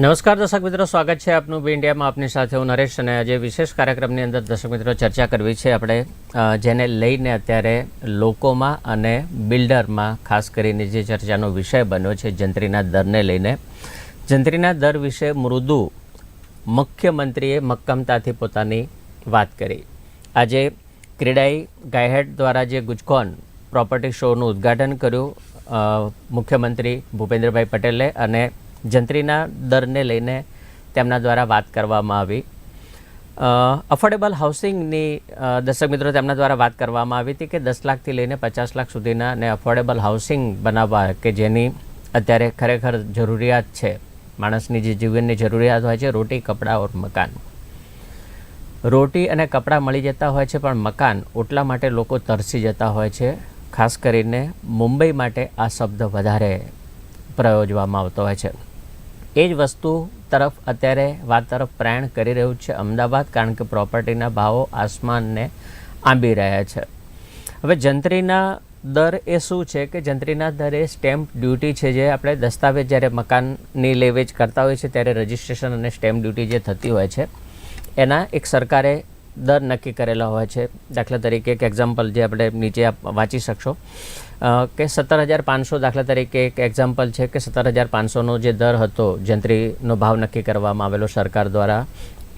નમસ્કાર દર્શક મિત્રો, સ્વાગત છે આપનું બી ઇન્ડિયામાં આપની સાથે હું નરેશ અને આજે વિશેષ કાર્યક્રમની અંદર દર્શક મિત્રો ચર્ચા કરવી છે. આપણે જેને લઈને અત્યારે લોકોમાં અને બિલ્ડરમાં ખાસ કરીને જે ચર્ચાનો વિષય બન્યો છે જંત્રીના દરને લઈને, જંત્રીના દર વિશે મૃદુ મુખ્યમંત્રીએ મક્કમતાથી પોતાની વાત કરી. આજે ક્રીડાઈ ગાયહેડ દ્વારા જે ગુજકોન પ્રોપર્ટી શોનું ઉદ્ઘાટન કર્યું મુખ્યમંત્રી ભૂપેન્દ્રભાઈ પટેલે અને જંત્રીના દરને લઈને તેમના દ્વારા વાત કરવામાં આવી. અફોર્ડેબલ હાઉસિંગની દર્શક મિત્રો, તેમના દ્વારા વાત કરવામાં આવી હતી કે દસ લાખથી લઈને પચાસ લાખ સુધીના ને અફોર્ડેબલ હાઉસિંગ બનાવવા કે જેની અત્યારે ખરેખર જરૂરિયાત છે. માણસની જે જીવનની જરૂરિયાત હોય છે, રોટી, કપડાં ઓર મકાન. રોટી અને કપડાં મળી જતા હોય છે, પણ મકાન ઓટલા માટે લોકો તરસી જતા હોય છે. ખાસ કરીને મુંબઈ માટે આ શબ્દ વધારે પ્રયોજવામાં આવતો હોય છે. એ જ વસ્તુ તરફ અત્યારે વાત તરફ પ્રયાણ કરી રહ્યું છે. અમદાવાદ, કારણ કે પ્રોપર્ટીના ભાવો આસમાનને આંબી રહ્યા છે. હવે જંત્રીના દર એ શું છે કે જંત્રીના દર એ સ્ટેમ્પ ડ્યુટી છે જે આપણે દસ્તાવેજ જ્યારે મકાનની લેવેચ કરતા હોઈએ છીએ ત્યારે રજિસ્ટ્રેશન અને સ્ટેમ્પ ડ્યુટી જે થતી હોય છે, એના એક સરકારે દર નક્કી કરેલા હોય છે. દાખલા તરીકે એક એક્ઝામ્પલ જે આપણે નીચે વાંચી શકશો. કે સત્તર હજાર પાંચસો દાખલા તરીકે એક એક્ઝામ્પલ છે કે સત્તર હજાર પાંચસોનો જે દર હતો, જંત્રીનો ભાવ નક્કી કરવામાં આવેલો સરકાર દ્વારા,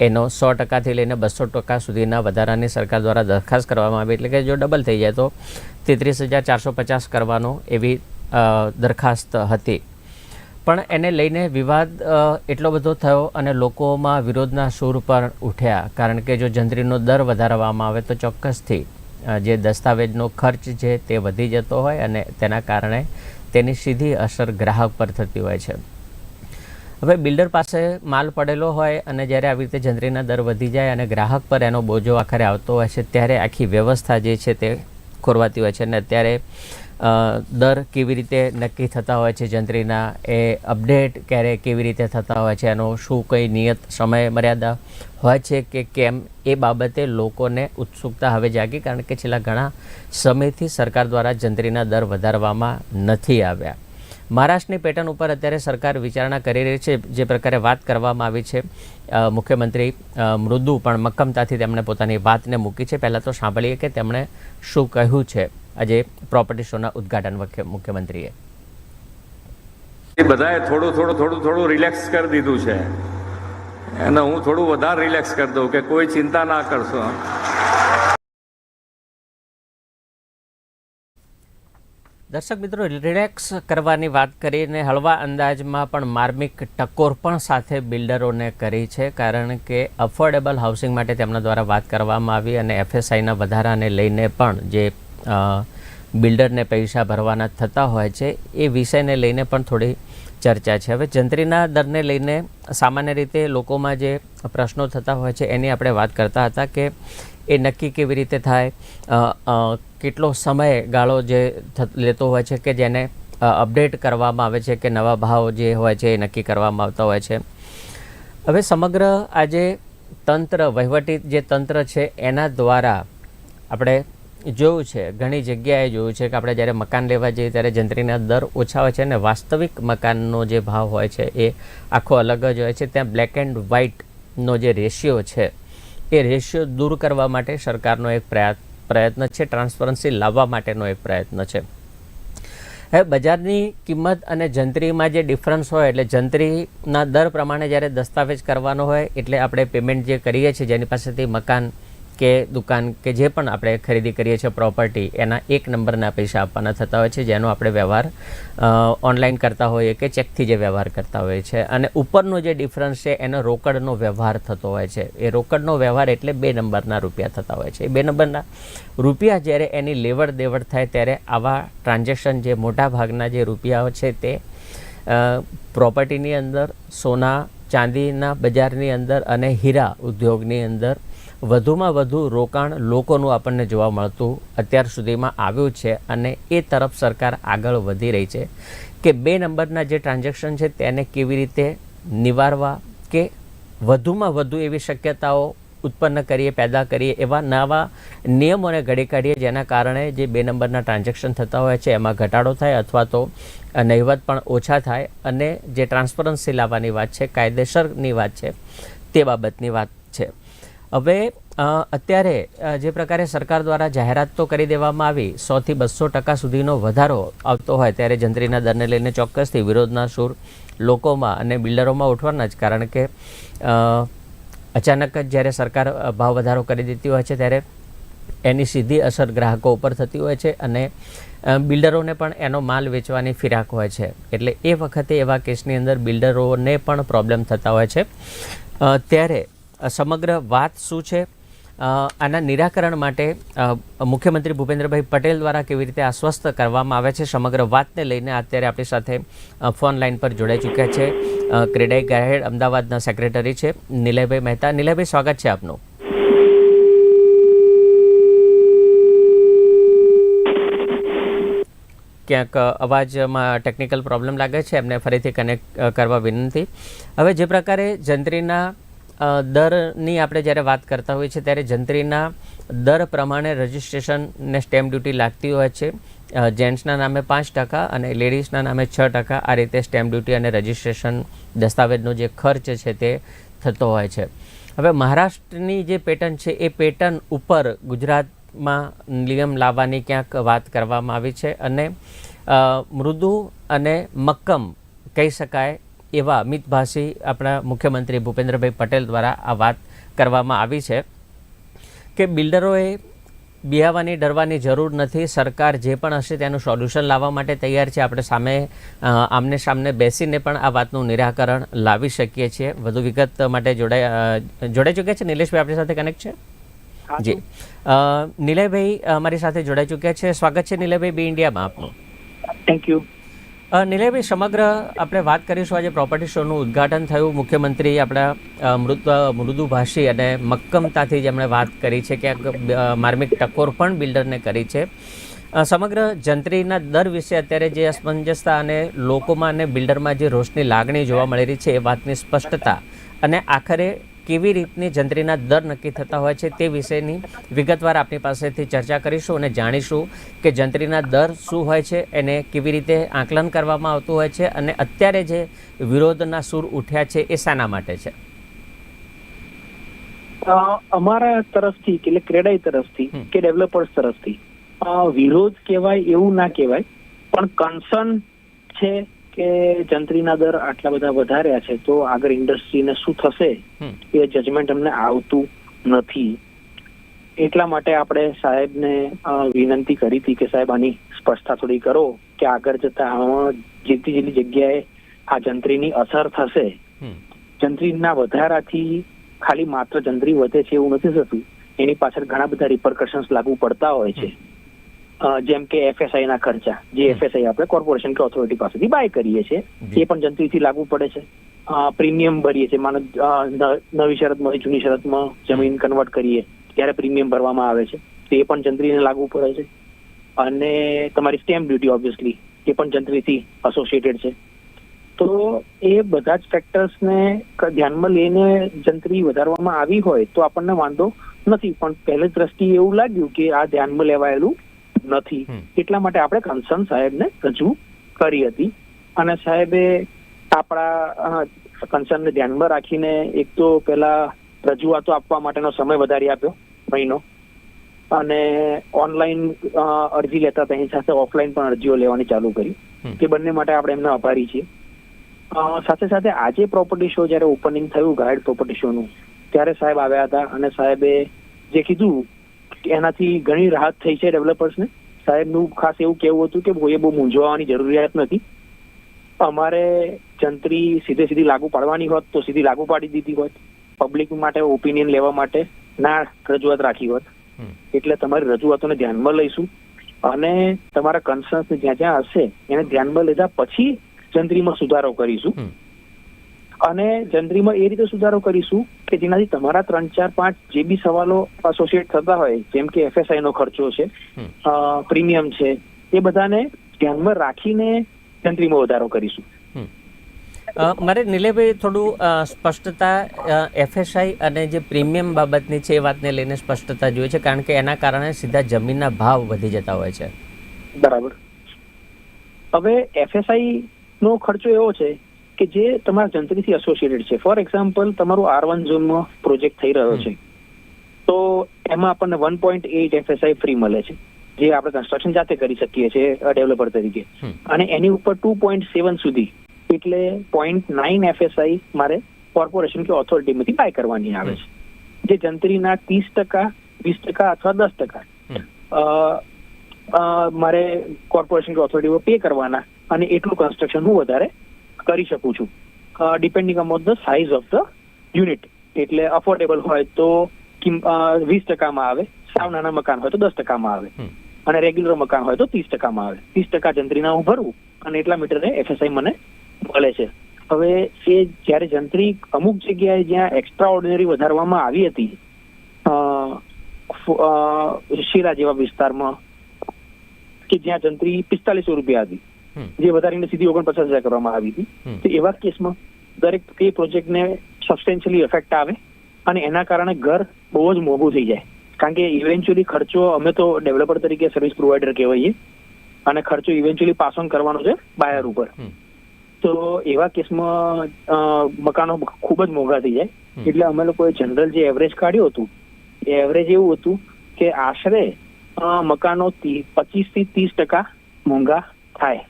એનો સો ટકાથી લઈને બસો ટકા સુધીના વધારાની સરકાર દ્વારા દરખાસ્ત કરવામાં આવી. એટલે કે જો ડબલ થઈ જાય તો તેત્રીસ હજાર ચારસો પચાસ કરવાનો એવી દરખાસ્ત હતી. પણ એને લઈને વિવાદ એટલો બધો થયો અને લોકોમાં વિરોધના સૂર પર ઉઠ્યા. કારણ કે જો જંત્રીનો દર વધારવામાં આવે તો ચોક્કસથી જે દસ્તાવેજનો ખર્ચ છે તે વધી જતો હોય અને તેના કારણે તેની સીધી અસર ગ્રાહક પર થતી હોય છે. હવે બિલ્ડર પાસે માલ પડેલો હોય અને જ્યારે આવી રીતે જંત્રીના દર વધી જાય અને ગ્રાહક પર એનો બોજો આખરે આવતો હોય છે, ત્યારે આખી વ્યવસ્થા જે છે તે ખોરવાતી હોય છે અને અત્યારે દર કેવી રીતે નક્કી થતા હોય છે જંત્રીના, એ અપડેટ ક્યારે કેવી રીતે થતા હોય છે, એનો શું કંઈ નિયત સમય મર્યાદા હોય છે કે કેમ, એ બાબતે લોકોને ઉત્સુકતા હવે જાગી કારણ કે છેલ્લા ઘણા સમયથી સરકાર દ્વારા જંત્રીના દર વધારવામાં નથી આવ્યા. મહારાષ્ટ્રની પેટર્ન ઉપર અત્યારે સરકાર વિચારણા કરી રહી છે, જે પ્રકારે વાત કરવામાં આવી છે. મુખ્યમંત્રી મૃદુ પણ મક્કમતાથી તેમણે પોતાની વાતને મૂકી છે. પહેલાં તો સાંભળીએ કે તેમણે શું કહ્યું છે. આજે પ્રોપર્ટી શોના ઉદ્ઘાટન વખતે મુખ્યમંત્રીએ. એ બધાએ થોડું થોડું થોડું થોડું રિલેક્સ કરી દીધું છે. અને હું થોડું વધારે રિલેક્સ કરી દઉં કે કોઈ ચિંતા ના કરશો. દર્શક મિત્રો રિલેક્સ કરવાની વાત કરીને હળવા અંદાજમાં પણ માર્મિક ટકોર પણ સાથે બિલ્ડરોને કરી છે કારણ કે અફોર્ડેબલ હાઉસિંગ માટે તેમના દ્વારા વાત કરવામાં આવી અને એફએસઆઈના વધારાને લઈને પણ જે બિલ્ડરને પૈસા ભરવાના થતા હોય છે, એ વિષયને લઈને પણ થોડી ચર્ચા છે. હવે જંત્રીના દરને લઈને સામાન્ય રીતે લોકોમાં જે પ્રશ્નો થતા હોય છે, એની આપણે વાત કરતા હતા કે એ નક્કી કેવી રીતે થાય કેટલો સમય ગાળો જે લેતો હોય છે કે જેને અપડેટ કરવામાં આવે છે કે નવા ભાવ જે હોય છે એ નક્કી કરવામાં આવતા હોય છે. હવે સમગ્ર આજે તંત્ર, વહીવટી જે તંત્ર છે, એના દ્વારા આપણે જોયું છે. ઘણી જગ્યાએ જોયું છે કે આપણે જ્યારે મકાન લેવા જઈએ ત્યારે જંત્રીના દર ઓછા હોય છે અને વાસ્તવિક મકાનનો જે ભાવ હોય છે એ આખો અલગ જ હોય છે. ત્યાં બ્લેક એન્ડ વ્હાઇટનો જે રેશિયો છે, એ રેશિયો દૂર કરવા માટે સરકારનો એક પ્રયત્ન છે. ટ્રાન્સપરન્સી લાવવા માટેનો એક પ્રયત્ન છે. હવે બજારની કિંમત અને જંત્રીમાં જે ડિફરન્સ હોય, એટલે જંત્રીના દર પ્રમાણે જ્યારે દસ્તાવેજ કરવાનો હોય, એટલે આપણે પેમેન્ટ જે કરીએ છીએ, જેની પાસેથી મકાન કે દુકાન કે જે પણ આપણે ખરીદી કરીએ છીએ પ્રોપર્ટી એના એક નંબરના પૈસા આપવાના થતા હોય છે, જેનો આપણે વ્યવહાર ઓનલાઈન કરતા હોઈએ કે ચેકથી જે વ્યવહાર કરતા હોઈએ છીએ અને ઉપરનો જે ડિફરન્સ છે, એનો રોકડનો વ્યવહાર થતો હોય છે. એ રોકડનો વ્યવહાર એટલે બે નંબરના રૂપિયા થતા હોય છે. એ બે નંબરના રૂપિયા જ્યારે એની લેવડ દેવડ થાય ત્યારે આવા ટ્રાન્ઝેક્શન જે મોટા ભાગના જે રૂપિયાઓ છે તે પ્રોપર્ટીની અંદર, સોના, ચાંદીના બજારની અંદર અને હીરા ઉદ્યોગની અંદર વધુમાં વધુ રોકાણ લોકોનું આપણને જોવા મળતું અત્યાર સુધીમાં આવ્યું છે અને એ તરફ સરકાર આગળ વધી રહી છે કે બે નંબરના જે ટ્રાન્ઝેક્શન છે તેને કેવી રીતે નિવારવા કે વધુમાં વધુ એવી શક્યતાઓ ઉત્પન્ન કરીએ, પેદા કરીએ એવા નવા નિયમોને ઘડી કાઢીએ જેના કારણે જે બે નંબરના ટ્રાન્ઝેક્શન થતા હોય છે એમાં ઘટાડો થાય અથવા તો નહિવત પણ ઓછા થાય અને જે ટ્રાન્સપરન્સી લાવવાની વાત છે, કાયદેસરની વાત છે તે બાબતની વાત હવે અત્યારે જે પ્રકારે સરકાર દ્વારા જાહેરાત તો કરી દેવામાં આવી સોથી બસો ટકા સુધીનો વધારો આવતો હોય ત્યારે જંત્રીના દરને લઈને ચોક્કસથી વિરોધના સૂર લોકોમાં અને બિલ્ડરોમાં ઉઠવાના જ. કારણ કે અચાનક જ જ્યારે સરકાર ભાવ વધારો કરી દેતી હોય છે ત્યારે એની સીધી અસર ગ્રાહકો ઉપર થતી હોય છે અને બિલ્ડરોને પણ એનો માલ વેચવાની ફિરાક હોય છે. એટલે એ વખતે એવા કેસની અંદર બિલ્ડરોને પણ પ્રોબ્લેમ થતા હોય છે. ત્યારે સમગ્ર વાત શું છે? આના નિરાકરણ માટે મુખ્યમંત્રી ભૂપેન્દ્રભાઈ પટેલ દ્વારા કેવી રીતે આશ્વસ્ત કરવામાં આવે છે સમગ્ર વાતને લઈને અત્યારે આપણી સાથે ફોન લાઈન પર જોડાઈ ચૂક્યા છે ક્રેડાઈ ગાહેડ અમદાવાદના સેક્રેટરી છે, નિલયભાઈ મહેતા. નિલયભાઈ, સ્વાગત છે આપનું. ક્યાંક અવાજમાં ટેકનિકલ પ્રોબ્લેમ લાગે છે, એમને ફરીથી કનેક્ટ કરવા વિનંતી. હવે જે પ્રકારે જંત્રીના દરની આપણે જ્યારે વાત કરતા હોઈએ છીએ ત્યારે જંત્રીના દર પ્રમાણે રજિસ્ટ્રેશન ને સ્ટેમ્પ ડ્યુટી લાગતી હોય છે. જેન્ટ્સના નામે પાંચ ટકા અને લેડીઝના નામે છ ટકા આ રીતે સ્ટેમ્પ ડ્યુટી અને રજિસ્ટ્રેશન દસ્તાવેજનો જે ખર્ચ છે તે થતો હોય છે. હવે મહારાષ્ટ્રની જે પેટર્ન છે એ પેટર્ન ઉપર ગુજરાતમાં નિયમ લાવવાની ક્યાંક વાત કરવામાં આવી છે અને મૃદુ અને મક્કમ કહી શકાય એવા મિતભાષી આપણા મુખ્યમંત્રી ભૂપેન્દ્રભાઈ પટેલ દ્વારા આ વાત કરવામાં આવી છે કે બિલ્ડરોએ બિહાવાની ડરવાની જરૂર નથી સરકાર જે પણ હશે તેનું સોલ્યુશન લાવવા માટે તૈયાર છે. આપણે સામે આમને સામને બેસીને પણ આ વાતનું નિરાકરણ લાવી શકીએ છીએ. વધુ વિગત માટે જોડાઈ જોડાઈ ચૂક્યા છે? નિલેશભાઈ આપણી સાથે કનેક્ટ છે? જી. નિલયભાઈ અમારી સાથે જોડાઈ ચૂક્યા છે. સ્વાગત છે નિલયભાઈ બી ઇન્ડિયામાં આપનું. થેન્ક યુ નિલયભાઈ સમગ્ર આપણે વાત કરીશું આજે પ્રોપર્ટી શોનું ઉદ્ઘાટન થયું. મુખ્યમંત્રી આપણા મૃત મૃદુભાષી અને મક્કમતાથી જેમણે વાત કરી છે ક્યાંક માર્મિક ટકોર પણ બિલ્ડરને કરી છે. સમગ્ર જંત્રીના દર વિશે અત્યારે જે અસમંજસતા અને લોકોમાં અને બિલ્ડરમાં જે રોષની લાગણી જોવા મળી રહી છે એ વાતની સ્પષ્ટતા અને આખરે કેવી રીતની જંત્રીના દર નક્કી થતા હોય છે તે વિશેની વિગતવાર આપણી પાસેથી ચર્ચા કરીશું અને જાણીશું કે જંત્રીના દર શું હોય છે એને કેવી રીતે આકલન કરવામાં આવતું હોય છે અને અત્યારે જે વિરોધના સૂર ઉઠ્યા છે એ શાના માટે છે. અમારા તરફથી એટલે ક્રેડાઈ તરફથી કે ડેવલપર્સ તરફથી વિરોધ કહેવાય એવું ના કહેવાય પણ કન્સર્ન છે કે જંત્રીના દર આટલા બધા વધાર્યા છે તો આગળ ઇન્ડસ્ટ્રીને શું થશે? એ જજમેન્ટ અમને આવતું નથી. એટલા માટે આપણે સાહેબને વિનંતી કરી હતી કે સાહેબ આની સ્પષ્ટતા થોડી કરો કે આગળ જતા આમાં જેટલી જેટલી જગ્યાએ આ જંત્રીની અસર થશે. જંત્રીના વધારાથી ખાલી માત્ર જંત્રી વધે છે એવું નથી થતું. એની પાછળ ઘણા બધા રિપરકશન્સ લાગુ પડતા હોય છે. જેમ કે એફએસઆઈ ના ખર્ચા જે એફએસઆઈ આપણે કોર્પોરેશન કે ઓથોરિટી પાસેથી બાય કરીએ છીએ એ પણ જંત્રીથી લાગુ પડે છે. પ્રીમિયમ ભરીએ છીએ માનો નવી શરતમાં જૂની શરતમાં જમીન કન્વર્ટ કરીએ ત્યારે પ્રીમિયમ ભરવામાં આવે છે. તો એ પણ જંત્રીને લાગુ પડે છે. અને તમારી સ્ટેમ્પ ડ્યુટી ઓબ્વિયસલી એ પણ જંત્રીથી એસોસિએટેડ છે. તો એ બધા જ ફેક્ટર્સને ધ્યાનમાં લઈને જંત્રી વધારવામાં આવી હોય તો આપણને વાંધો નથી. પણ પહેલી દ્રષ્ટિએ એવું લાગ્યું કે આ ધ્યાનમાં લેવાયેલું નથી. એટલા માટે આપણે કન્સર્ન સાહેબને રજૂ કરી હતી. અને સાહેબે આપણા કન્સર્નને ધ્યાનમાં રાખીને એક તો પેલા રજૂઆતો આપવા માટેનો સમય વધારી આપ્યો મહિનો. અને ઓનલાઈન અરજી લેતા તેની સાથે ઓફલાઈન પણ અરજીઓ લેવાની ચાલુ કરી. તે બંને માટે આપણે એમને આભારી છીએ. સાથે સાથે આજે પ્રોપર્ટી શો જ્યારે ઓપનિંગ થયું ગાઈડ પ્રોપર્ટી શોનું ત્યારે સાહેબ આવ્યા હતા. અને સાહેબે જે કીધું એનાથી ઘણી રાહત થઈ છે ડેવલપર્સને. સાહેબનું ખાસ એવું કહેવું હતું કે કોઈએ બહુ મૂંઝવાની જરૂરિયાત નથી. અમારે જંત્રી સીધે સીધી લાગુ પાડવાની હોત તો સીધી લાગુ પાડી દીધી હોત. પબ્લિક માટે ઓપિનિયન લેવા માટે ના રજૂઆત રાખી હોત. એટલે તમારી રજૂઆતોને ધ્યાનમાં લઈશું. અને તમારા કન્સર્ન્સ જ્યાં જ્યાં હશે એને ધ્યાનમાં લીધા પછી જંત્રીમાં સુધારો કરીશું. અને જનરીમાં એ રીતે સુધારો કરીશું કે જેનાથી તમારા ત્રણ ચાર પાંચ જે બી સવાલો એસોસિએટ થતા હોય જેમ કે એફએસઆઈ નો ખર્ચો છે. પ્રીમિયમ છે એ બધાને ધ્યાનમાં રાખીને જનરીમાં વધારો કરીશું. મારે નિલેભાઈ થોડું સ્પષ્ટતા એફએસઆઈ અને જે પ્રીમિયમ બાબતની છે એ વાતને લઈને સ્પષ્ટતા જોઈએ છે કારણ કે એના કારણે સીધા જમીનના ભાવ વધી જતા હોય છે. બરાબર. હવે એફએસઆઈ નો ખર્ચો એવો છે કે જે તમારા જંત્રીથી એસોસિએટેડ છે. ફોર એક્ઝામ્પલ તમારું આર વન ઝોનમાં પ્રોજેક્ટ થઈ રહ્યો છે. તો એમાં આપણને one point eight FSI free મળે છે. જે આપણે કન્સ્ટ્રક્શન જાતે કરી શકીએ છીએ ડેવલપર તરીકે. અને એની ઉપર ટુ પોઈન્ટ સેવન સુધી એટલે પોઈન્ટ નાઇન એફએસઆઈ મારે કોર્પોરેશન કે ઓથોરિટીમાંથી બાય કરવાની આવે છે. જે જંત્રીના ત્રીસ ટકા વીસ ટકા અથવા દસ ટકા મારે કોર્પોરેશન કે ઓથોરિટી પે કરવાના. અને એટલું કન્સ્ટ્રક્શન હું વધારે કરી શકું છું. Depending upon the size of the unit એટલે અફોર્ડેબલ હોય તો વીસ ટકામાં આવે સાવ નાના મકાન હોય તો દસ ટકામાં આવે. અને રેગ્યુલર મકાન હોય તો ત્રીસ ટકામાં આવે. ત્રીસ ટકા જંત્રીના હું ભરું અને એટલા મીટરે એફએસઆઈ મને મળે છે. હવે એ જ્યારે જંત્રી અમુક જગ્યાએ જ્યાં એક્સ્ટ્રા ઓર્ડિનરી વધારવામાં આવી હતી અ, શિરા જેવા વિસ્તારમાં કે જ્યાં જંત્રી પિસ્તાલીસો રૂપિયા હતી. જે વધારીને સીધી ઓગણપચાસ હજાર કરવામાં આવી હતી. તો એવા કેસમાં દરેક તે પ્રોજેક્ટને સબસ્ટેન્શિયલી ઇફેક્ટ આવે અને એના કારણે ઘર બહુ જ મોંઘું થઈ જાય. કારણ કે ઇવેન્ચ્યુઅલી ખર્ચો અમે તો ડેવલપર તરીકે સર્વિસ પ્રોવાઈડર કહેવાઈએ. અને ખર્ચો ઇવેન્ચ્યુઅલી પાસ ઓન કરવાનો છે બાયર ઉપર. તો એવા કેસમાં મકાનો ખૂબ જ મોંઘા થઈ જાય. એટલે અમે લોકોએ જનરલ જે એવરેજ કાઢ્યું હતું એ એવરેજ એવું હતું કે આશરે મકાનો પચીસથી ત્રીસ ટકા મોંઘા થાય.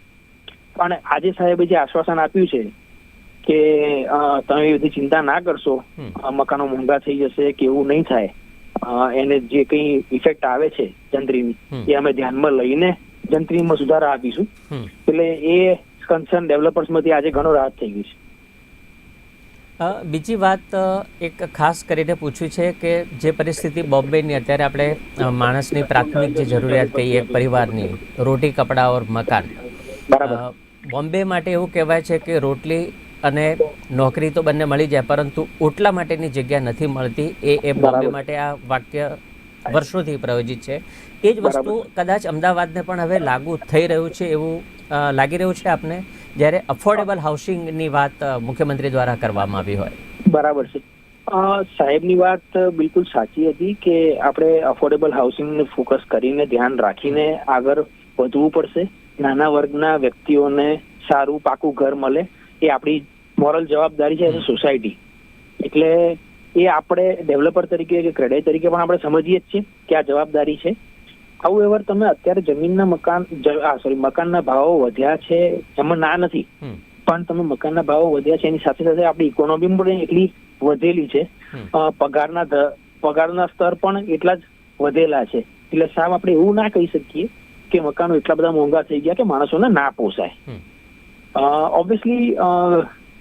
પણ આજે સાહેબે જે આશ્વાસન આપ્યું છે કે તમે બધી ચિંતા ના કરશો મકાનો મોંઘા થઈ જશે કે એવું નહીં થાય એને જે કઈ ઇફેક્ટ આવે છે જંત્રીની. એ અમે ધ્યાનમાં લઈને જંત્રીમાં સુધારા આપીશું. એટલે એ કન્સર્ન ડેવલપર્સમાંથી આજે ઘણો રાહત થઈ ગઈ છે. બીજી વાત એક ખાસ કરીને પૂછ્યું છે કે જે પરિસ્થિતિ બોમ્બેની અત્યારે આપણે માણસની પ્રાથમિક જે જરૂરિયાત કહીએ પરિવારની રોટી કપડાં ઓર મકાન. બોમ્બે માટે એવું કહેવાય છે કે રોટલી અને નોકરી તો બંને મળી જાય પરંતુ ઓટલા માટેની જગ્યા નથી મળતી. એ એ બોમ્બે માટે આ વાક્ય વર્ષોથી પ્રયોજિત છે. એ જ વસ્તુ કદાચ અમદાવાદને પણ હવે લાગુ થઈ રહ્યું છે એવું લાગી રહ્યું છે આપને? જ્યારે અફોર્ડેબલ હાઉસિંગની વાત મુખ્યમંત્રી દ્વારા કરવામાં આવી હોય. બરાબર છે. સાહેબની વાત બિલકુલ સાચી હતી કે આપણે અફોર્ડેબલ હાઉસિંગને ફોકસ કરીને ધ્યાન રાખીને આગળ વધવું પડશે. નાના વર્ગના વ્યક્તિઓને સારું પાકું ઘર મળે એ આપણી મોરલ જવાબદારી છે એઝ અ સોસાયટી. એટલે એ આપણે ડેવલપર તરીકે કે ક્રેડિટ તરીકે પણ આપણે સમજીએ જ છીએ કે આ જવાબદારી છે. આવું એવર તમે અત્યારે જમીનના મકાન સોરી મકાનના ભાવો વધ્યા છે એમાં ના નથી. પણ તમે મકાનના ભાવો વધ્યા છે એની સાથે સાથે આપણી ઇકોનોમી પણ એટલી વધેલી છે. પગારના પગારના સ્તર પણ એટલા જ વધેલા છે. એટલે સાહેબ આપણે એવું ના કહી શકીએ કે મકાનો એટલા બધા મોંઘા થઈ ગયા કે માણસોને ના પોસાય. ઓબ્વિયસલી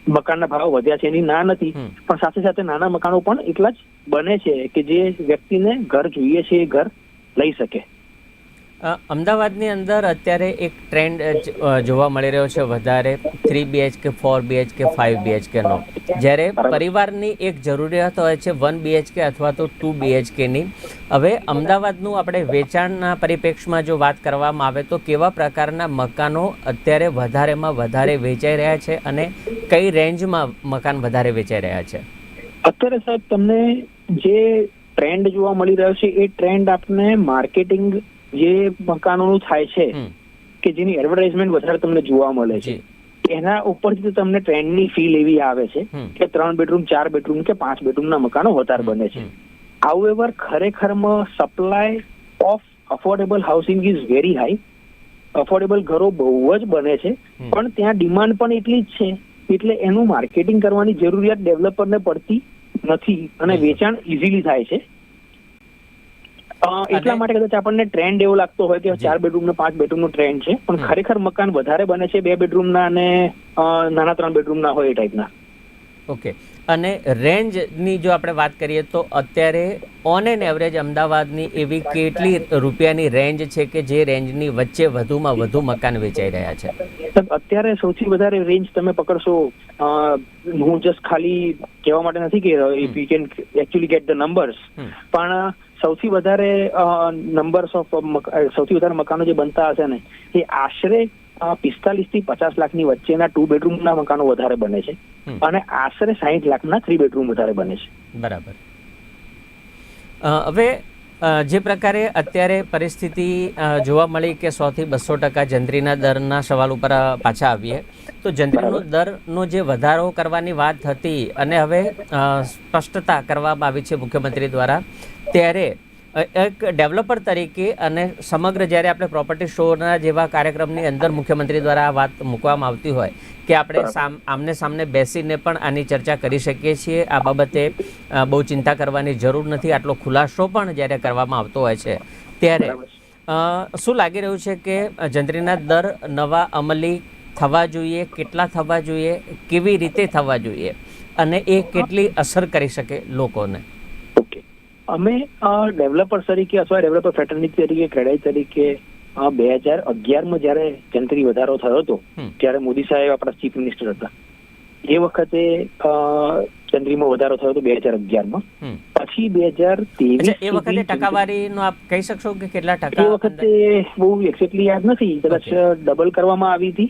મકાનના ભાવ વધ્યા છે એની ના નથી. પણ સાથે સાથે નાના મકાનો પણ એટલા જ બને છે કે જે વ્યક્તિને ઘર જોઈએ છે એ ઘર લઈ શકે. અમદાવાદની અંદર અત્યારે એક ટ્રેન્ડ જોવા મળી રહ્યો છે વધારે three BHK four BHK five બીએચકેનો જ્યારે પરિવારની એક જરૂરિયાત હોય છે વન બીએચકે અથવા તો ટુ બીએચકેની હવે અમદાવાદનું આપણે વેચાણના પરિપ્રેક્ષમાં જો વાત કરવામાં આવે તો કેવા પ્રકારના મકાનો અત્યારે વધારેમાં વધારે વેચાઈ રહ્યા છે અને કઈ રેન્જમાં મકાન વધારે વેચાઈ રહ્યા છે? અત્યારે સાહેબ તમને જે ટ્રેન્ડ જોવા મળી રહ્યો છે એ ટ્રેન્ડ આપને માર્કેટિંગ જે મકાનોનું થાય છે કે જેની એડવર્ટાઇઝમેન્ટ વધારે તમને જોવા મળે છે. એના ઉપરથી તમને ટ્રેન્ડની ફીલ એવી આવે છે કે ત્રણ બેડરૂમ ચાર બેડરૂમ કે પાંચ બેડરૂમના મકાનો વધારે બને છે. હાઉએવર ખરેખરમાં supply of affordable housing is very high affordable ઘરો બહુ જ બને છે. પણ ત્યાં ડિમાન્ડ પણ એટલી જ છે. એટલે એનું માર્કેટિંગ કરવાની જરૂરિયાત ડેવલપરને પડતી નથી અને વેચાણ ઇઝીલી થાય છે. એટલા માટે કદાચ આપણને ટ્રેન્ડ એવો લાગતો હોય કે ચાર બેડરૂમ ને પાંચ બેડરૂમ નો ટ્રેન્ડ છે. પણ ખરેખર મકાન વધારે બને છે બે બેડરૂમ ના અને નાના ત્રણ બેડરૂમ ના હોય એ ટાઈપના ઓકે. અને રેન્જની જો આપણે વાત કરીએ તો અત્યારે ઓન એન એવરેજ અમદાવાદની એવી કેટલી રૂપિયાની રેન્જ છે કે જે રેન્જની વચ્ચે વધુમાં વધુ મકાન વેચાઈ રહ્યા છે? અત્યારે સૌથી વધારે રેન્જ તમે પકડશો હું જસ્ટ ખાલી કહેવા માટે નથી કે if you can actually get the numbers પણ સૌથી વધારે નંબર્સ ઓફ સૌથી વધારે મકાનો જે બનતા હશે ને એ આશરે પિસ્તાલીસથી પચાસ લાખની વચ્ચેના ટુ બેડરૂમના મકાનો વધારે બને છે. અને આશરે સાહીઠ લાખના થ્રી બેડરૂમ વધારે બને છે. બરાબર. હવે જે પ્રકારે અત્યારે પરિસ્થિતિ જોવા મળી કે સોથી બસો ટકા જંત્રીના દરના સવાલ ઉપર પાછા આવીએ તો જંત્રીનો દરનો જે વધારો કરવાની વાત હતી અને હવે સ્પષ્ટતા કરવામાં આવી છે મુખ્યમંત્રી દ્વારા ત્યારે એક ડેવલપર તરીકે અને સમગ્ર જ્યારે આપણે પ્રોપર્ટી શોના જેવા કાર્યક્રમની અંદર મુખ્યમંત્રી દ્વારા આ વાત મૂકવામાં આવતી હોય કે આપણે સામ આમને સામને બેસીને પણ આની ચર્ચા કરી શકીએ છીએ આ બાબતે બહુ ચિંતા કરવાની જરૂર નથી. આટલો ખુલાસો પણ જ્યારે કરવામાં આવતો હોય છે ત્યારે શું લાગી રહ્યું છે કે જંત્રીના દર નવા અમલી થવા જોઈએ કેટલા થવા જોઈએ કેવી રીતે થવા જોઈએ અને એ કેટલી અસર કરી શકે લોકોને? અમે ડેવલપર તરીકે અથવા ડેવલપર ફેટર્નિટી તરીકે ક્રેડાઈ તરીકે બે હજાર અગિયારમાં જ્યારે જંત્રી વધારો થયો હતો ત્યારે મોદી સાહેબ આપણા ચીફ મિનિસ્ટર હતા. એ વખતે જંત્રીમાં વધારો થયો હતો બે હજાર અગિયારમાં. પછી બે હજાર ત્રેવીસ એ વખતે ટકાવારીનો આપ કહી શકશો કે કેટલા એ વખતે બહુ એક્ઝેક્ટલી યાદ નથી. કદાચ ડબલ કરવામાં આવી હતી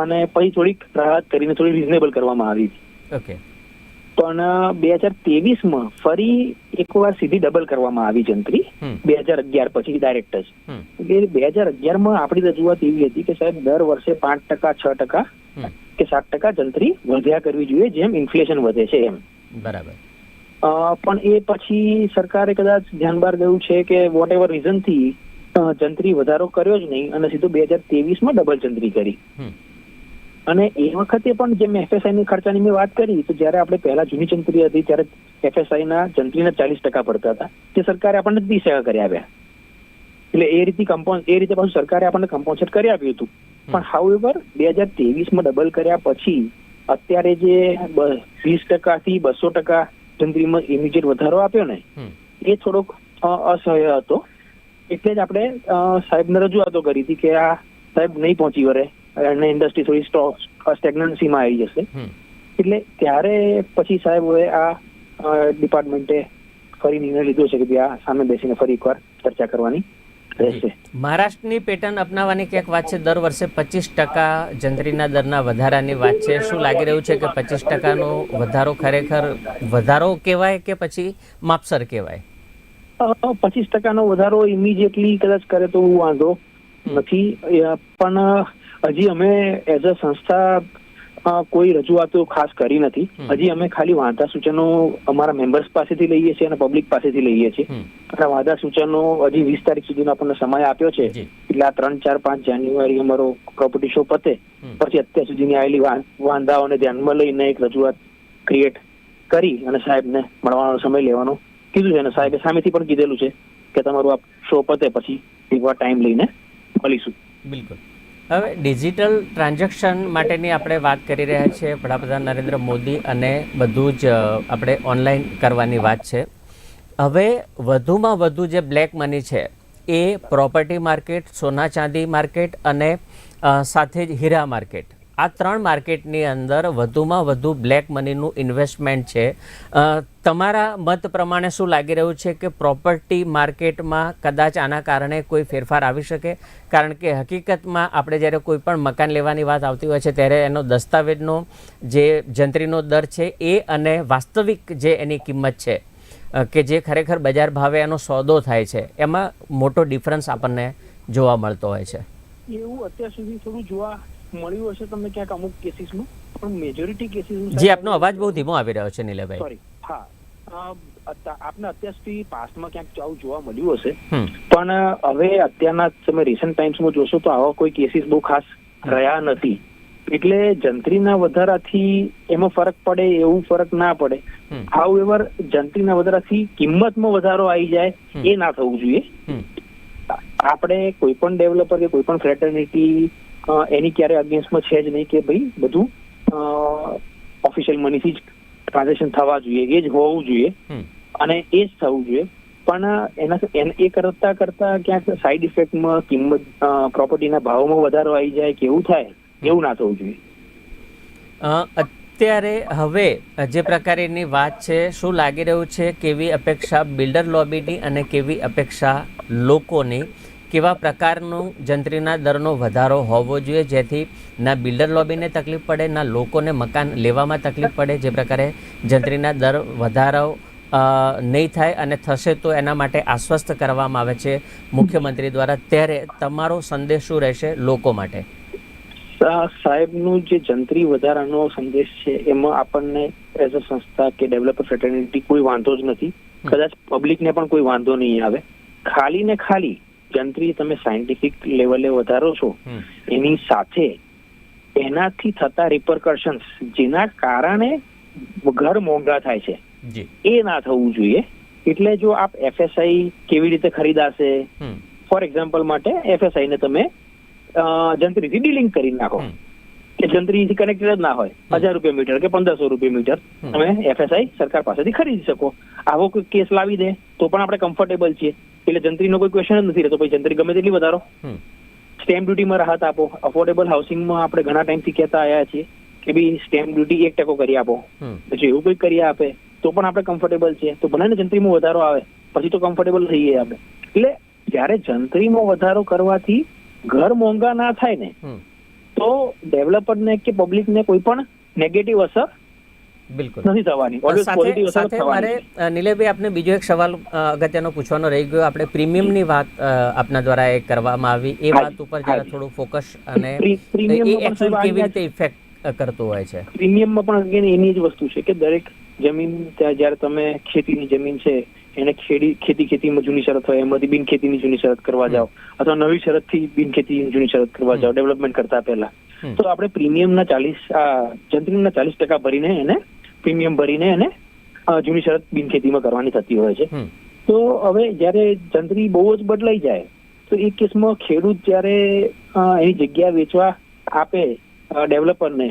અને પછી થોડીક રાહત કરીને થોડી રિઝનેબલ કરવામાં આવી હતી. ઓકે. પણ બે હજાર ત્રેવીસમાં ફરી એકવાર સીધી ડબલ કરવામાં આવી જંત્રી. બે હજાર અગિયાર પછી ડાયરેક્ટ જ. એટલે બે હજાર અગિયારમાં આપણી રજૂઆત એવી હતી કે સાહેબ દર વર્ષે પાંચ ટકા છ ટકા કે સાત ટકા જંત્રી વધ્યા કરવી જોઈએ જેમ ઇન્ફ્લેશન વધે છે એમ. બરાબર. અ, પણ એ પછી સરકારે કદાચ ધ્યાન બહાર ગયું છે કે વોટ એવર રીઝનથી જંત્રી વધારો કર્યો જ નહીં અને સીધું બે હજાર ત્રેવીસમાં ડબલ જંત્રી કરી. અને એ વખતે પણ જેમ એફએસઆઈ ની ખર્ચાની મેં વાત કરી તો જયારે આપણે પહેલા જૂની જંત્રી હતી ત્યારે એફએસઆઈ ના જંત્રીના ચાલીસ ટકા પડતા હતા તે સરકારે આપણને ત્રીસ ટકા કરી આવ્યા. એટલે એ રીતે કમ્પોઝ એ રીતે પાછું સરકારે આપણને કમ્પોન્સેટ કરી આપ્યું હતું. પણ હાઉએવર બે હજાર ત્રેવીસમાં ડબલ કર્યા પછી અત્યારે જે વીસ ટકાથી બસો ટકા જંત્રીમાં ઇમિડિયેટ વધારો આપ્યો ને એ થોડોક અસહ્ય હતો. એટલે જ આપણે સાહેબને રજૂઆતો કરી હતી કે આ સાહેબ નહીં પહોંચી વળે. અને ઇન્ડસ્ટ્રી થોડી સ્ટોક સ્ટેગ્નન્સીમાં આવી જશે. એટલે ત્યારે પછી સાહેબોએ આ ડિપાર્ટમેન્ટે ફરી નિર્ણય લીધો છે કે આ સામે બેસીને ફરી એકવાર ચર્ચા કરવાની રહેશે. મહારાષ્ટ્રની પેટર્ન અપનાવવાની ક્યાંક વાત છે? દર વર્ષે પચીસ ટકા જંત્રીના દરના વધારાની વાત છે. શું લાગી રહ્યું છે કે પચીસ ટકાનો વધારો ખરેખર વધારો કહેવાય કે પછી માપસર કહેવાય? પચીસ ટકાનો વધારો ઇમિડિયેટલી કદાચ કરે તો વાંધો નથી. પણ હજી અમે એઝ અ સંસ્થા કોઈ રજૂઆતો ખાસ કરી નથી. હજી અમે ખાલી વાંધા સૂચનો અમારા મેમ્બર્સ પાસેથી લઈએ છીએ અને પબ્લિક પાસેથી લઈએ છીએ. અને વાંધા સૂચનો હજી વીસ તારીખ સુધીનો આપણને સમય આપ્યો છે. એટલે આ ત્રણ ચાર પાંચ જાન્યુઆરી અમારો પ્રોપર્ટી શો પતે. પછી અત્યાર સુધીની આવેલી વાંધાઓને ધ્યાનમાં લઈને એક રજૂઆત ક્રિએટ કરી અને સાહેબને મળવાનો સમય લેવાનો કીધું છે. અને સાહેબે સામેથી પણ કીધેલું છે કે તમારું આ શો પતે પછી એકવાર ટાઈમ લઈને મળીશું. બિલકુલ. હવે ડિજિટલ ટ્રાન્ઝેક્શન માટેની આપણે વાત કરી રહ્યા છીએ વડાપ્રધાન નરેન્દ્ર મોદી અને બધું જ આપણે ઓનલાઈન કરવાની વાત છે. હવે વધુમાં વધુ જે બ્લેક મની છે, એ પ્રોપર્ટી માર્કેટ, સોના ચાંદી માર્કેટ અને સાથે જ હીરા માર્કેટ. આ ત્રણ માર્કેટની અંદર વધુમાં વધુ બ્લેક મનીનું ઇન્વેસ્ટમેન્ટ છે. તમારા મત પ્રમાણે શું લાગી રહ્યું છે કે પ્રોપર્ટી માર્કેટમાં કદાચ આના કારણે કોઈ ફેરફાર આવી શકે? કારણ કે હકીકતમાં આપણે જ્યારે કોઈ પણ મકાન લેવાની વાત આવતી હોય છે ત્યારે એનો દસ્તાવેજનો જે જંત્રીનો દર છે એ અને વાસ્તવિક જે એની કિંમત છે કે જે ખરેખર બજાર ભાવે એનો સોદો થાય છે, એમાં મોટો ડિફરન્સ આપણને જોવા મળતો હોય છે. એવું અત્યાર સુધી થોડું જોવા મળ્યું હશે તમને ક્યાંક અમુક કેસીસમાં પણ મેજોરિટી કેસીસ જે આપનો અવાજ બહુ ધીમો આવી રહ્યો છે નીલેભાઈ. સોરી હા. આપને અત્યાર સુધી પાસ્ટમાં ક્યાંક આવું જોવા મળ્યું હશે. પણ હવે અત્યારના તમે રિસન્ટ ટાઈમ્સમાં જોશો તો આવા કોઈ કેસીસ બહુ ખાસ રહ્યા નથી. એટલે જંત્રીના વધારાથી એમાં ફરક પડે એવું ફરક ના પડે. હાઉ એવર જંત્રીના વધારાથી કિંમતમાં વધારો આવી જાય એ ના થવું જોઈએ. આપણે કોઈ પણ ડેવલપર કે કોઈ પણ ફ્રેટર્નિટી એની ક્યારે અગેન્સ્ટમાં છે જ નહીં કે ભાઈ બધું ઓફિશિયલ મનીથી જ ટ્રાન્ઝેક્શન થવા જોઈએ એ જ હોવું જોઈએ. અને એ જ થવું જોઈએ. પણ એના એ કરતા કરતા ક્યાંક સાઈડ ઇફેક્ટમાં કિંમત પ્રોપર્ટીના ભાવમાં વધારો આવી જાય કે એવું થાય એવું ના થવું જોઈએ. અત્યારે હવે જે પ્રકારની વાત છે શું લાગી રહ્યું છે કેવી અપેક્ષા બિલ્ડર લોબીની અને કેવી અપેક્ષા લોકોની? કેવા પ્રકારનું જંત્રીના દરનો વધારો હોવો જોઈએ? જેથી ના બિલ્ડર લોબીને તકલીફ પડે ના લોકોને મકાન લેવામાં તકલીફ પડે જે પ્રકારે જંત્રીના દર વધારો નહીં થાય અને થશે તો એના માટે આશ્વસ્ત કરવામાં આવે છે મુખ્યમંત્રી દ્વારા. ત્યારે તમારો સંદેશ શું રહેશે લોકો માટે? સાહેબનું જે જંત્રી વધારાનો સંદેશ છે એમાં આપણને એઝ અ સંસ્થા કે ડેવલપર ફેટર્નિટી કોઈ વાંધો જ નથી. કદાચ પબ્લિકને પણ કોઈ વાંધો નહીં આવે. ખાલી ને ખાલી જંત્રી તમે સાયન્ટિફિક લેવલે વધારો છો એની સાથે એનાથી થતા રિપરકર્શન્સ જેના કારણે ઘર મોંઘા થાય છે. એ ના થવું જોઈએ. એટલે જો આપ એફએસઆઈ કેવી રીતે ખરીદાશે? ફોર એક્ઝામ્પલ માટે એફએસઆઈ ને તમે જંત્રીથી ડીલિંગ કરી નાખો. કે જંત્રીથી કનેક્ટેડ જ ના હોય. હજાર રૂપિયા મીટર કે પંદરસો રૂપિયા મીટર તમે એફએસઆઈ સરકાર પાસેથી ખરીદી શકો. આવો કોઈ કેસ લાવી દે તો પણ આપણે કમ્ફર્ટેબલ છીએ. એટલે જંત્રીનો કોઈ ક્વેશ્ચન જ નથી રહેતો. ભાઈ જંત્રી ગમે તેટલી વધારો. સ્ટેમ્પ ડ્યુટીમાં રાહત આપો. અફોર્ડેબલ હાઉસિંગમાં આપણે ઘણા ટાઈમથી કહેતા આવ્યા છીએ કે ભાઈ સ્ટેમ્પ ડ્યુટી એક ટકો કરી આપો. પછી એવું કોઈ કરી આપે તો પણ આપણે કમ્ફર્ટેબલ છીએ. તો ભલે ને જંત્રીમાં વધારો આવે પછી તો કમ્ફર્ટેબલ થઈએ આપણે. એટલે જ્યારે જંત્રીમાં વધારો કરવાથી ઘર મોંઘા ના થાય ને. તો ડેવલપરને કે પબ્લિકને કોઈ પણ નેગેટિવ અસર બિલકુલ. નથી થવાની. ઓલવેઝ સાથે મારે નીલેભાઈ આપને બીજો એક સવાલ અગત્યનો પૂછવાનો રહી ગયો. આપણે પ્રીમિયમની વાત આપના દ્વારા એ કરવામાં આવી. એ વાત ઉપર જરા થોડું ફોકસ અને પ્રી- એ પ્રીમિયમમાં પણ actual સાહેબ કેવી રીતે ઇફેક્ટ કરતો હોય છે? પ્રીમિયમમાં પણ અગેન એની જ વસ્તુ છે કે દરેક જમીન જ્યારે તમે ખેતીની જમીન છે એને ખેડી ખેતી ખેતીમાં જૂની શરત હોય એમાંથી બિન ખેતીની જૂની શરત કરવા જાઓ. અથવા નવી શરતથી બિન ખેતી જૂની શરત કરવા જાઓ ડેવલપમેન્ટ કરતા પહેલા. તો આપણે પ્રીમિયમના ચાલીસ જંત્રીના ચાલીસ ટકા ભરીને એને પ્રીમિયમ ભરીને એને જૂની શરત બિન ખેતીમાં કરવાની થતી હોય છે. તો હવે જ્યારે જંત્રી બહુ જ બદલાઈ જાય તો એ કેસમાં ખેડૂત જ્યારે એની જગ્યા વેચવા આપે ડેવલપરને.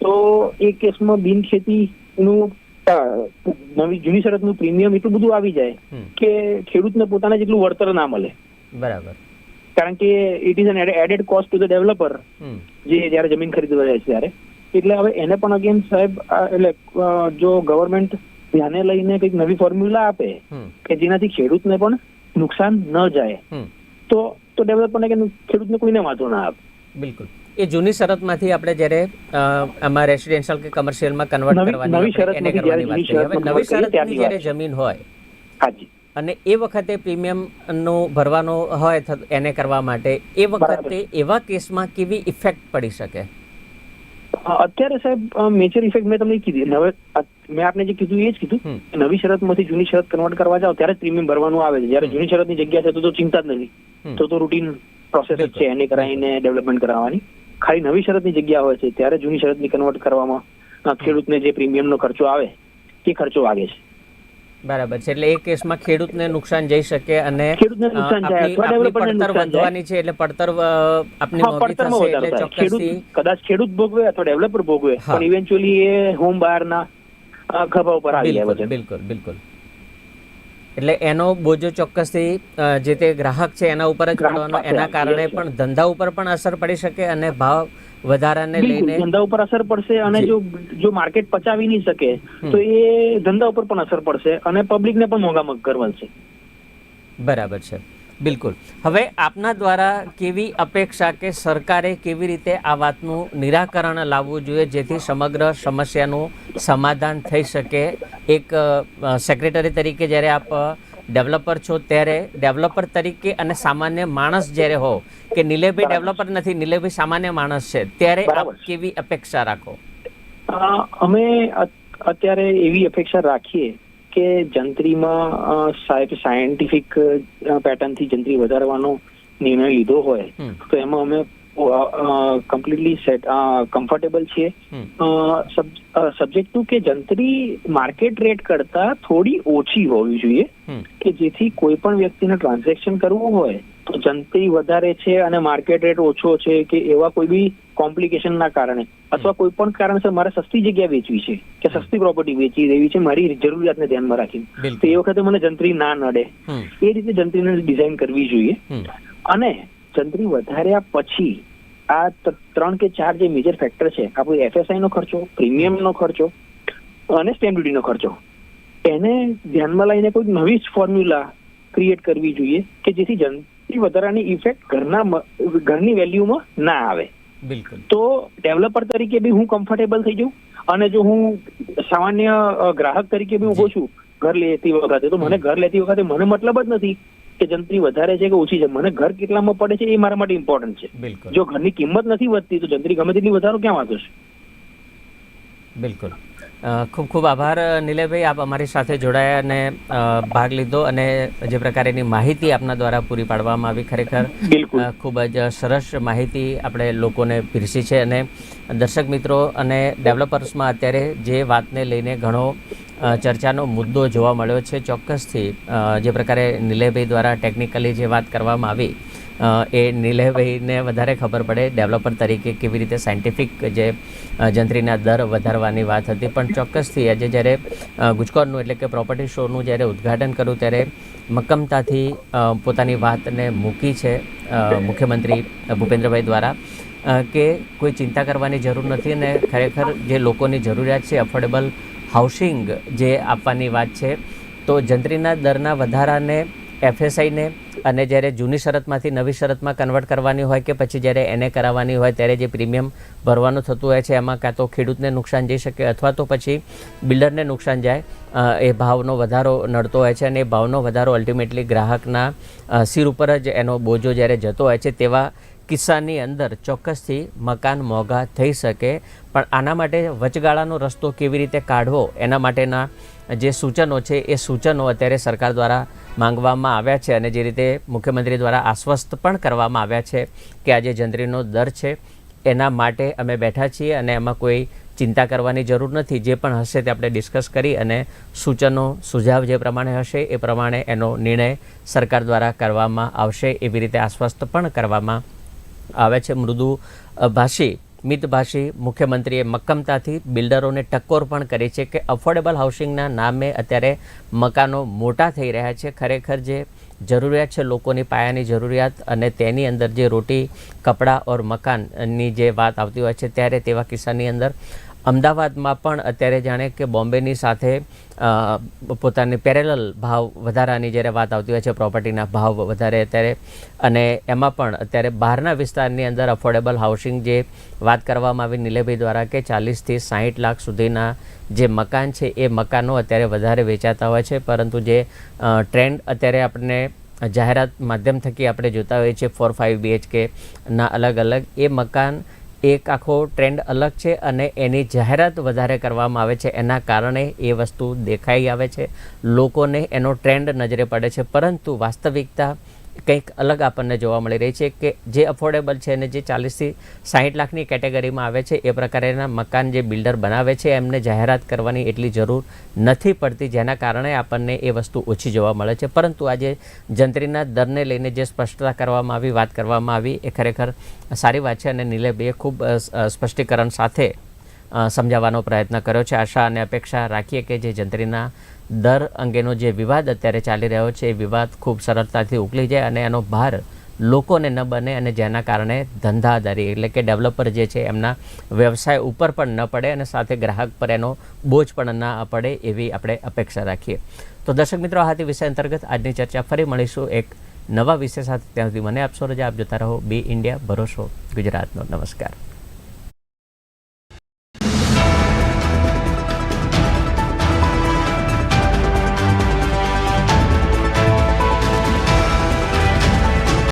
તો એ કેસમાં બિન ખેતીનું અ, નવી જૂની શરતનું પ્રીમિયમ એટલું બધું આવી જાય. કે ખેડૂતને પોતાને જેટલું વળતર ના મળે. બરાબર. કારણ કે it is an added cost to the developer જે જ્યારે જમીન ખરીદવા જાય છે ત્યારે. એટલે હવે એને પણ અગેન સાહેબ એટલે જો ગવર્મેન્ટ ધ્યાને લઈને કંઈક નવી ફોર્મ્યુલા આપે કે જેનાથી ખેડૂતને પણ નુકસાન ન જાય તો તો ડેવલપરને કે ખેડૂતને કોઈને વાંધો ના આપે બિલકુલ. એ જૂની શરતમાંથી આપણે જ્યારે આમાં રેસિડેન્શિયલ કે કમર્શિયલમાં કન્વર્ટ કરવાની નવી જૂની હવે નવી શરતની જ્યારે જમીન હોય હાજી. અને એ વખતે પ્રીમિયમનો ભરવાનો હોય એને કરવા માટે એ વખતે એવા કેસમાં કેવી ઇફેક્ટ પડી શકે? અત્યારે સાહેબ મેજર ઇફેક્ટ મેં તમને કીધી. હવે મેં આપને જે કીધું એ જ કીધું કે નવી શરતમાંથી જૂની શરત કન્વર્ટ કરવા જાવ ત્યારે જ પ્રીમિયમ ભરવાનું આવે છે. જ્યારે જૂની શરતની જગ્યા છે તો તો ચિંતા જ નથી. તો તો રૂટીન પ્રોસેસ જ છે એને કરાવીને ડેવલપમેન્ટ કરાવવાની. ખાલી નવી શરતની જગ્યા હોય છે ત્યારે જૂની શરતની કન્વર્ટ કરવામાં ખેડૂતને જે પ્રીમિયમનો ખર્ચો આવે એ ખર્ચો વાગે છે. બરાબર છે. એટલે એ કેસમાં ખેડૂતને નુકસાન જઈ શકે અને પડતર વધવાની છે એટલે પડતર આપની મોંઘી થશે એટલે ચોક્કસથી કદાચ ખેડૂત ભોગવે અથવા ડેવલપર ભોગવે પણ ઇવેન્ચ્યુઅલી એ હોમ બહારના ખભા ઉપર આવી જાય છે બિલકુલ બિલકુલ. એટલે એનો બોજો ચોક્કસથી જે તે ગ્રાહક છે એના ઉપર જ પડવાનો એના કારણે પણ ધંધા ઉપર પણ અસર પડી શકે અને ભાવ વધારાને લઈને ધંધા ઉપર અસર પડશે અને જો. જો માર્કેટ પચાવી નહીં શકે તો એ ધંધા ઉપર પણ અસર પડશે અને પબ્લિકને પણ મોંઘા મગ બનશે બરાબર છે. બિલકુલ. હવે આપના દ્વારા કેવી અપેક્ષા કે સરકારે કેવી રીતે આ વાતનું નિરાકરણ લાવવું જોઈએ જેથી સમગ્ર સમસ્યાનું સમાધાન થઈ શકે? એક સેક્રેટરી તરીકે જ્યારે આપ ડેવલપર છો ત્યારે ડેવલપર તરીકે અને સામાન્ય માણસ જ્યારે હો કે નીલેભાઈ ડેવલપર નથી નીલેભાઈ સામાન્ય માણસ છે ત્યારે આપ કેવી અપેક્ષા રાખો? અમે અત્યારે એવી અપેક્ષા રાખીએ કે જંત્રીમાં સાહેબ સાયન્ટિફિક પેટર્નથી જંત્રી વધારવાનો નિર્ણય લીધો હોય તો એમાં અમે કમ્પ્લીટલી સેટ કમ્ફર્ટેબલ છીએ. સબ્જેક્ટ ટુ કે જંત્રી માર્કેટ રેટ કરતા થોડી ઓછી હોવી જોઈએ. કે જેથી કોઈ પણ વ્યક્તિને ટ્રાન્ઝેક્શન કરવું હોય તો જંત્રી વધારે છે અને માર્કેટ રેટ ઓછો છે કે એવા કોઈ બી કોમ્પ્લિકેશન ના કારણે. અથવા કોઈ પણ કારણસર મારે સસ્તી જગ્યા વેચવી છે કે સસ્તી પ્રોપર્ટી વેચી દેવી છે મારી જરૂરિયાતને ધ્યાનમાં રાખીને. તો એ વખતે મને જંત્રી ના નડે. એ રીતે જંત્રીને ડિઝાઇન કરવી જોઈએ. અને જંત્રી વધાર્યા પછી આ ત્રણ કે ચાર જે મેજર ફેક્ટર છે આપણું એફએસઆઈ નો ખર્ચો પ્રીમિયમ નો ખર્ચો અને સ્ટેમ્પ ડ્યુટી નો ખર્ચો. એને ધ્યાનમાં લઈને કોઈ નવી જ ફોર્મ્યુલા ક્રિએટ કરવી જોઈએ કે જેથી જનતી વધારાની ઇફેક્ટ ઘરના ઘરની વેલ્યુમાં ના આવે. બિલકુલ. તો ડેવલપર તરીકે બી હું કમ્ફર્ટેબલ થઈ જઉં અને જો હું સામાન્ય ગ્રાહક તરીકે બી ઊભો છું ઘર લેતી વખતે તો મને ઘર લેતી વખતે મને મતલબ જ નથી કે જંત્રી વધારે છે કે ઓછી છે? મને ઘર કેટલામાં પડે છે એ મારા માટે ઇમ્પોર્ટન્ટ છે. જો ઘરની કિંમત નથી વધતી તો જંત્રી ગમે તેટલી વધારો ક્યાં વાંધો છે? બિલકુલ. ખૂબ ખૂબ આભાર નિલયભાઈ આપ અમારી સાથે જોડાયા અને ભાગ લીધો અને જે પ્રકારેની માહિતી આપના દ્વારા પૂરી પાડવામાં આવી ખરેખર ખૂબ જ સરસ માહિતી આપણે લોકોને પીરસી છે અને દર્શક મિત્રો અને ડેવલપર્સમાં અત્યારે જે વાતને લઈને ઘણો ચર્ચાનો મુદ્દો જોવા મળ્યો છે ચોક્કસથી જે પ્રકારે નિલયભાઈ દ્વારા ટેકનિકલી જે વાત કરવામાં આવી એ નીલેભાઈને વધારે ખબર પડે ડેવલપર તરીકે કેવી રીતે સાયન્ટિફિક જે જંત્રીના દર વધારવાની વાત હતી. પણ ચોક્કસથી આજે જ્યારે ગુજકોરનું એટલે કે પ્રોપર્ટી શોનું જ્યારે ઉદ્ઘાટન કર્યું ત્યારે મક્કમતાથી પોતાની વાતને મૂકી છે મુખ્યમંત્રી ભૂપેન્દ્રભાઈ દ્વારા કે કોઈ ચિંતા કરવાની જરૂર નથી અને ખરેખર જે લોકોની જરૂરિયાત છે, અફોર્ડેબલ હાઉસિંગ જે આપવાની વાત છે, તો જંત્રીના દરના વધારાને એફએસઆઈને અને જ્યારે જૂની શરતમાંથી નવી શરતમાં કન્વર્ટ કરવાની હોય કે પછી જ્યારે એને કરાવવાની હોય ત્યારે જે પ્રીમિયમ ભરવાનું થતું હોય છે, એમાં કાં તો ખેડૂતને નુકસાન જઈ શકે અથવા તો પછી બિલ્ડરને નુકસાન જાય એ ભાવનો વધારો નડતો હોય છે અને એ ભાવનો વધારો અલ્ટિમેટલી ગ્રાહકના સિર ઉપર જ એનો બોજો જ્યારે જતો હોય છે તેવા કિસ્સાની અંદર ચોક્કસથી મકાન મોંઘા થઈ શકે. પણ આના માટે વચગાળાનો રસ્તો કેવી રીતે કાઢવો એના માટેના જે સૂચનો છે, એ સૂચનો અત્યારે સરકાર દ્વારા માંગવામાં આવ્યા છે અને જે રીતે મુખ્યમંત્રી દ્વારા આશ્વસ્ત પણ કરવામાં આવ્યા છે કે આજે જંત્રીનો દર છે, એના માટે અમે બેઠા છીએ અને એમાં કોઈ ચિંતા કરવાની જરૂર નથી. જે પણ હશે તે આપણે ડિસ્કસ કરી અને સૂચનો, સુઝાવ જે પ્રમાણે હશે એ પ્રમાણે એનો નિર્ણય સરકાર દ્વારા કરવામાં આવશે એવી રીતે આશ્વસ્ત પણ કરવામાં આવે છે. મૃદુ ભાષી મિતભાષી મુખ્યમંત્રીએ મક્કમતાથી બિલ્ડરોને ટકોર પણ કરી છે કે અફોર્ડેબલ હાઉસિંગના નામે અત્યારે મકાનો મોટા થઈ રહ્યા છે. ખરેખર જે જરૂરિયાત છે લોકોની પાયાની જરૂરિયાત અને તેની અંદર જે રોટી, કપડાં ઓર મકાનની જે વાત આવતી હોય છે, ત્યારે તેવા કિસ્સાની અંદર અમદાવાદમાં પણ અત્યારે જાણે કે બોમ્બેની સાથે પોતાની પેરેલલ ભાવ વધારાની જ્યારે વાત આવતી હોય છે પ્રોપર્ટીના ભાવ વધારે અત્યારે. અને એમાં પણ અત્યારે બહારના વિસ્તારની અંદર અફોર્ડેબલ હાઉસિંગ જે વાત કરવામાં આવી નીલેભાઈ દ્વારા કે ચાલીસથી સાહીઠ લાખ સુધીના જે મકાન છે, એ મકાનો અત્યારે વધારે વેચાતા હોય છે. પરંતુ જે ટ્રેન્ડ અત્યારે આપણને જાહેરાત માધ્યમ થકી આપણે જોતા હોઈએ છીએ ફોર ફાઇવ બીએચકે ના અલગ અલગ એ મકાન એક આખો ટ્રેન્ડ અલગ છે અને એની જાહેરાત વધારે કરવામાં આવે છે. એના કારણે એ વસ્તુ દેખાઈ આવે છે. લોકોને એનો ટ્રેન્ડ નજરે પડે છે. પરંતુ વાસ્તવિકતા કંઈક અલગ આપણને જોવા મળી રહી છે કે જે અફોર્ડેબલ છે અને જે ચાલીસથી સાહીઠ લાખની કેટેગરીમાં આવે છે, એ પ્રકારેના મકાન જે બિલ્ડર બનાવે છે, એમને જાહેરાત કરવાની એટલી જરૂર નથી પડતી, જેના કારણે આપણને એ વસ્તુ ઓછી જોવા મળે છે. પરંતુ આજે જંત્રીના દરને લઈને જે સ્પષ્ટતા કરવામાં આવી, વાત કરવામાં આવી, એ ખરેખર સારી વાત છે અને નીલેભાઈએ ખૂબ સ્પષ્ટીકરણ સાથે સમજાવવાનો પ્રયત્ન કર્યો છે. આશા અને અપેક્ષા રાખીએ કે જે જંત્રીના દર અંગેનો જે વિવાદ અત્યારે ચાલી રહ્યો છે, એ વિવાદ ખૂબ સરળતાથી ઉકલી જાય અને એનો ભાર લોકોને ન બને અને જેના કારણે ધંધાદારી એટલે કે ડેવલપર જે છે, એમના વ્યવસાય ઉપર પણ ન પડે અને સાથે ગ્રાહક પર એનો બોજ પણ ના પડે એવી આપણે અપેક્ષા રાખીએ. તો દર્શક મિત્રો આથી વિષય અંતર્ગત આજની ચર્ચા. ફરી મળીશું એક નવા વિષય સાથે. ત્યાં સુધી મને આપશો રજા આપ જોતા રહો. બી ઇન્ડિયા, ભરોસો. ગુજરાતનો. નમસ્કાર.